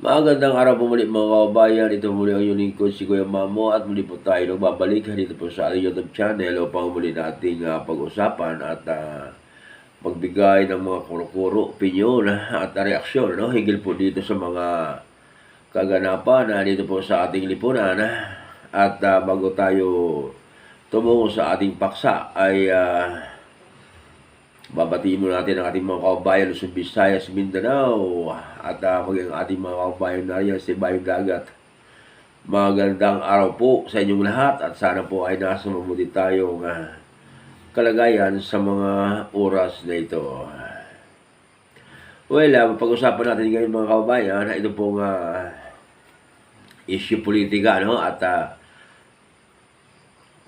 Magandang araw po muli mga kababayan. Ito muli ang inyong si Kuya Mamo at muli po tayo nagbabalik dito po sa ating YouTube channel upang muli nating ah, pag-usapan at ah, magbigay ng mga kuro-kuro, opinion at reaksyon no? hingil po dito sa mga kaganapan na dito po sa ating lipunan. At ah, bago tayo tumungo sa ating paksa ay ah, Babatiin mo natin ang ating mga kababayan sa Visayas, Mindanao at uh, maging ang ating mga kababayan na riyan sa Bayong Dagat. Magandang araw po sa inyong lahat at sana po ay nasa mabuti tayong uh, kalagayan sa mga oras na ito. Well, uh, pag-usapan natin ngayon mga kababayan, ito pong uh, issue politika no? at uh,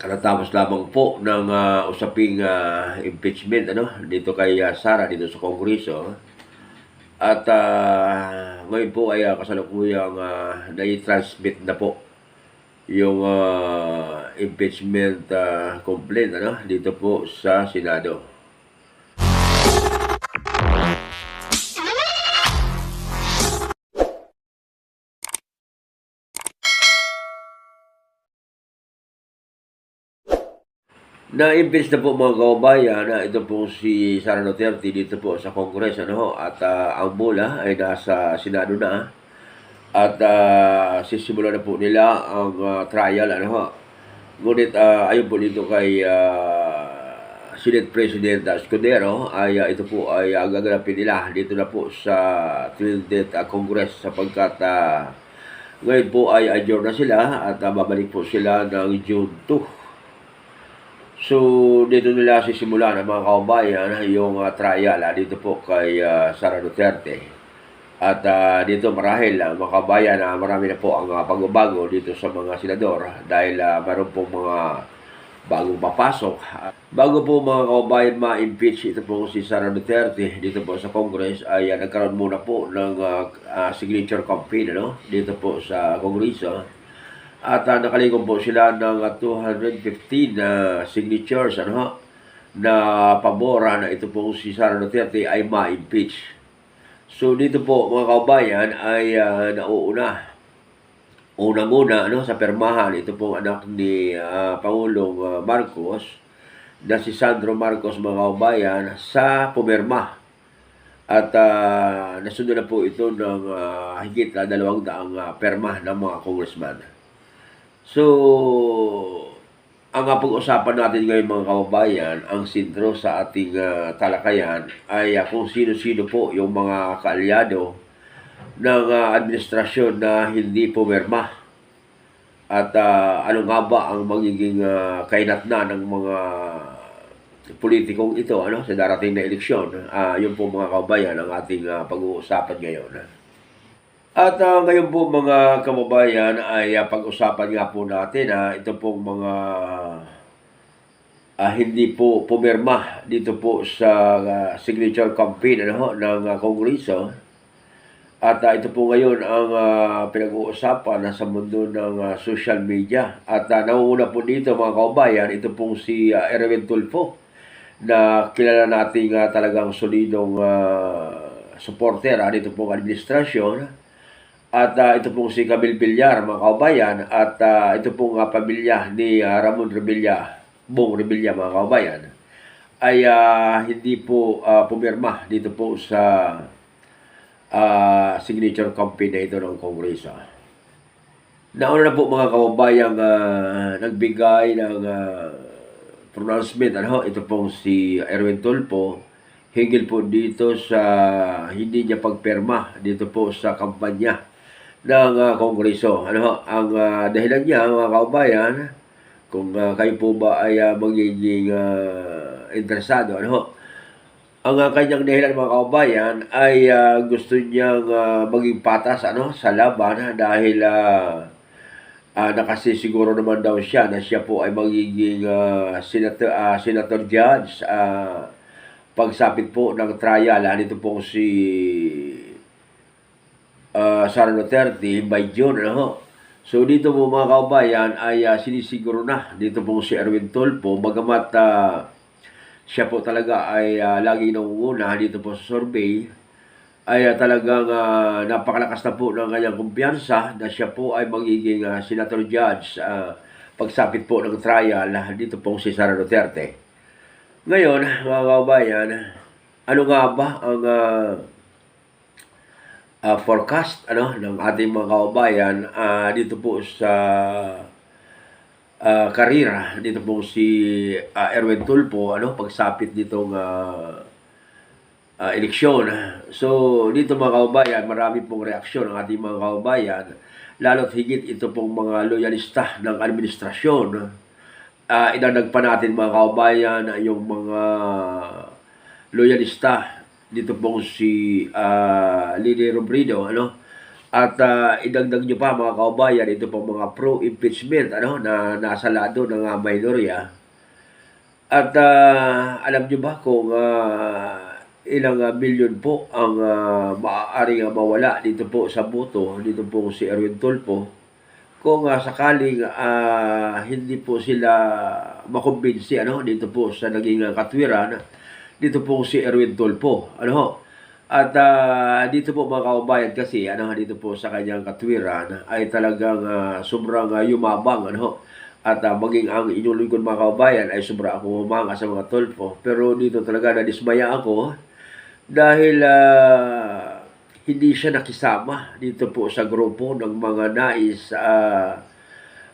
Katatapos lamang po ng ah, usaping ah, impeachment ano dito kay ah, Sara dito sa Kongreso. At ah, ngayon po ay uh, kasalukuyang uh, nai-transmit na po yung ah, impeachment ah, complaint ano dito po sa Senado. Na-impeach na po mga kababayan na ito po si Sara Duterte dito po sa Congress ano ho, at ah, ang bola ay nasa Senado na at uh, sisimula na po nila ang ah, trial ano ho. Ngunit ah, ayon po dito kay ah, Senate President Escudero ay ah, ito po ay uh, gaganapin nila dito na po sa 20th ah, Congress sapagkat ah, ngayon po ay adjourn na sila at ah, babalik po sila ng June 2. So, dito nila sisimula ng mga kababayan yung uh, trial uh, dito po kay uh, Sara Duterte. At uh, dito marahil uh, mga kababayan uh, marami na po ang uh, pagbabago dito sa mga senador dahil uh, meron po mga bagong papasok. Uh, bago po mga kababayan ma-impeach ito po si Sara Duterte dito po sa Congress ay uh, nagkaroon muna po ng uh, uh, signature campaign ano, dito po sa Kongreso. At uh, nakaligong po sila ng uh, 215 na uh, signatures ano, na pabora na ito po si Sara Duterte ay ma-impeach. So dito po mga kaubayan ay uh, nauuna. Unang-una ano, sa permahan, ito pong anak ni uh, Pangulong uh, Marcos na si Sandro Marcos mga kaubayan sa pumerma. At uh, nasunod na po ito ng uh, higit na dalawang daang uh, perma ng mga congressman. So, ang uh, pag-usapan natin ngayon mga kababayan, ang sintro sa ating uh, talakayan ay uh, kung sino-sino po yung mga kaalyado ng uh, administrasyon na hindi pumerma. At uh, ano nga ba ang magiging uh, kainatna ng mga politikong ito ano sa darating na eleksyon. Uh, yun po mga kababayan ang ating uh, pag-uusapan ngayon. At uh, ngayon po mga kababayan ay uh, pag-usapan nga po natin uh, ito pong mga uh, hindi po pumirma dito po sa uh, signature campaign ano, ng uh, Kongreso. At uh, ito po ngayon ang uh, pinag-uusapan uh, sa mundo ng uh, social media. At uh, nauuna po dito mga kababayan, ito pong si uh, Erwin Tulfo na kilala nating uh, talagang solidong uh, supporter uh, dito pong administrasyon at uh, ito pong si Camille Villar, mga kaubayan. At uh, ito pong uh, pamilya ni uh, Ramon Revilla, Bong Revilla, mga kaubayan. Ay uh, hindi po uh, pumirma dito po sa uh, signature campaign na ito ng Kongreso. Nauna na po mga kababayang uh, nagbigay ng uh, pronouncement. Ano? Ito pong si Erwin Tulpo hingil po dito sa hindi niya pagperma dito po sa kampanya ng uh, Kongreso. Ano ang uh, dahilan niya mga kaubayan kung uh, kayo po ba ay uh, magiging uh, interesado ano ang uh, kanyang dahilan mga kaubayan ay uh, gusto niyang uh, maging patas ano sa laban dahil uh, uh, nakasisiguro naman daw siya na siya po ay magiging uh, senator, uh, senator judge uh, pagsapit po ng trial. Nito po si uh, Sara Duterte by June. Ano? So dito po mga kaubayan ay uh, sinisiguro na dito po si Erwin Tolpo bagamat uh, siya po talaga ay uh, lagi nangunguna dito po sa survey ay ah, talagang ah, napakalakas na po ng kanyang kumpiyansa na siya po ay magiging ah, senator judge ah, pagsapit po ng trial ah, dito pong si Sara Duterte. Ngayon, mga kababayan, ano nga ba ang ah, ah, forecast ano ng ating mga kababayan ah, dito po sa ah, karira dito po si ah, Erwin Tulpo ano pagsapit ditong ah, ah, eleksyon. So, dito mga kababayan, marami pong reaksyon ng ating mga kababayan, lalo't higit ito pong mga loyalista ng administrasyon. Uh, inanag natin mga kababayan yung mga loyalista dito pong si uh, Lili Robredo, ano? At uh, idagdag nyo pa mga kababayan, ito pong mga pro-impeachment ano, na nasa lado ng uh, minorya. At uh, alam nyo ba kung uh, ilang uh, milyon po ang uh, maaaring uh, mawala dito po sa boto dito po si Erwin Tulpo kung uh, sakaling uh, hindi po sila makumbinsi ano dito po sa naging uh, katwiran dito po si Erwin Tulpo. Ano ho? At uh, dito po mga kaubayan kasi ano dito po sa kanyang katwiran ay talagang uh, sobrang uh, yumabang ano ho? At uh, maging ang inyong lingkod mga kaubayan ay sobra ako humanga sa mga tulpo. Pero dito talaga nadismaya ako dahil uh, hindi siya nakisama dito po sa grupo ng mga nais uh,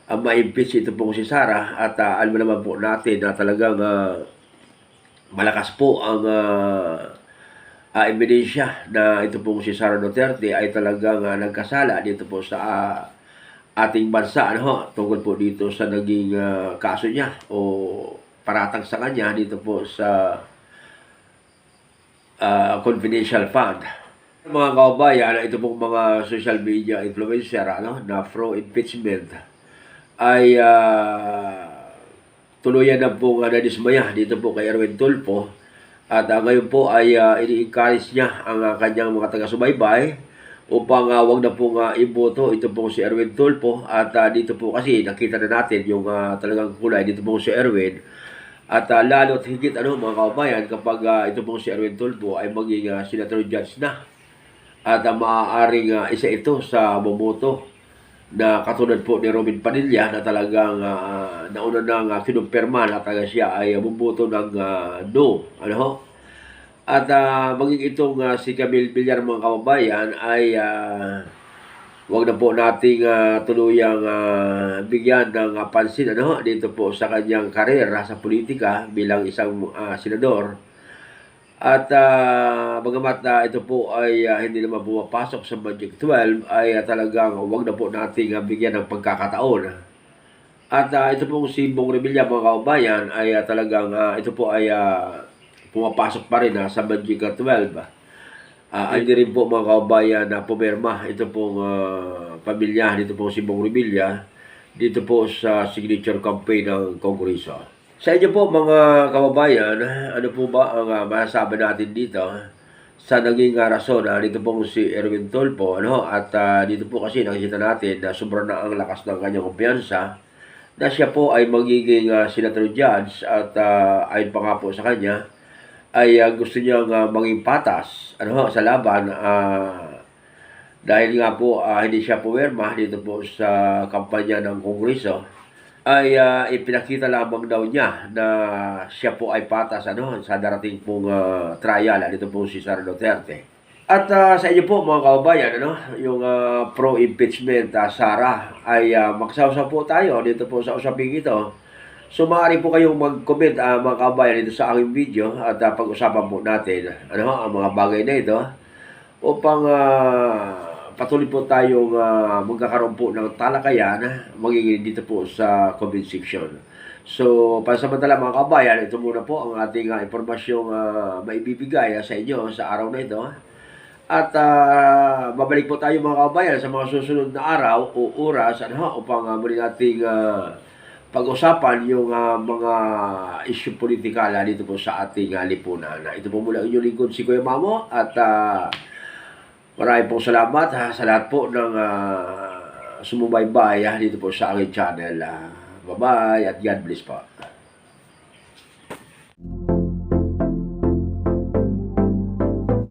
uh, ma-impeach ito pong si Sara at uh, alam naman po natin na talagang uh, malakas po ang uh, uh, ebidensya na ito pong si Sara Duterte ay talagang uh, nagkasala dito po sa uh, ating bansa ano, tungkol po dito sa naging uh, kaso niya o paratang sa kanya dito po sa uh, confidential fund. Mga kababayan, ito pong mga social media influencer ano, na pro-impeachment ay uh, tuluyan na pong uh, nadismaya dito po kay Erwin Tulfo. At uh, ngayon po ay uh, ini-encourage niya ang uh, kanyang mga taga-subaybay upang uh, wag na pong uh, iboto ito pong si Erwin Tulfo. At uh, dito po kasi nakita na natin yung uh, talagang kulay dito pong si Erwin. At uh, lalo't higit ano mga kababayan kapag uh, ito pong si Erwin Tulfo ay maging uh, senator judge na. At uh, maaaring uh, isa ito sa bumoto na katulad po ni Robin Padilla na talagang uh, nauna nang uh, kinumpirma na taga siya ay uh, bumoto ng uh, no. Ano ho? At uh, maging itong uh, si Camille Villar mga kababayan ay uh, Huwag na po nating uh, tuluyang uh, bigyan ng uh, pansin ano, dito po sa kanyang karera sa politika bilang isang uh, senador. At uh, bagamat uh, ito po ay uh, hindi naman pumapasok sa Budget 12, ay uh, talagang huwag na po nating uh, bigyan ng pagkakataon. At uh, ito pong si Bong Revilla mga kaubayan ay uh, talagang uh, ito po ay uh, pumapasok pa rin uh, sa Budget 12. Uh, hindi rin po mga kabayan na pumirma. Ito pong uh, pamilya, dito po si Bong Revilla, dito po sa signature campaign ng Kongreso. Sa inyo po mga kababayan, ano po ba ang uh, masasabi natin dito? Sa naging uh, rason uh, dito po si Erwin Tolpo ano? at uh, dito po kasi nakikita natin na sobrang na ang lakas ng kanyang kumpiyansa na siya po ay magiging uh, senator judge at uh, ayon pa nga po sa kanya ay uh, gusto niya uh, maging patas ano sa laban. Uh, dahil nga po uh, hindi siya puwerma dito po sa kampanya ng Kongreso ay uh, ipinakita lamang daw niya na siya po ay patas ano sa darating pong uh, trial dito po si Sara Duterte. At uh, sa inyo po mga kababayan ano, yung uh, pro-impeachment uh, Sara ay uh, magsawsaw po tayo dito po sa usaping ito So maaari po kayong mag-comment uh, mga kabayan dito sa aking video at uh, pag-usapan po natin ano, ang mga bagay na ito upang uh, patuloy po tayong uh, magkakaroon po ng talakayan magiging dito po sa comment section. So, pansamantala mga kabayan, ito muna po ang ating uh, impormasyong uh, maibibigay uh, sa inyo sa araw na ito. At uh, babalik po tayo mga kabayan sa mga susunod na araw o oras ano, upang uh, muli nating uh, pag-usapan yung uh, mga issue politikal uh, dito po sa ating uh, lipunan. Ito po mula inyong lingkod si Kuya Mamo at uh, maraming pong salamat ha, sa lahat po ng uh, sumubaybay uh, dito po sa aking channel. Uh, bye-bye at God bless po.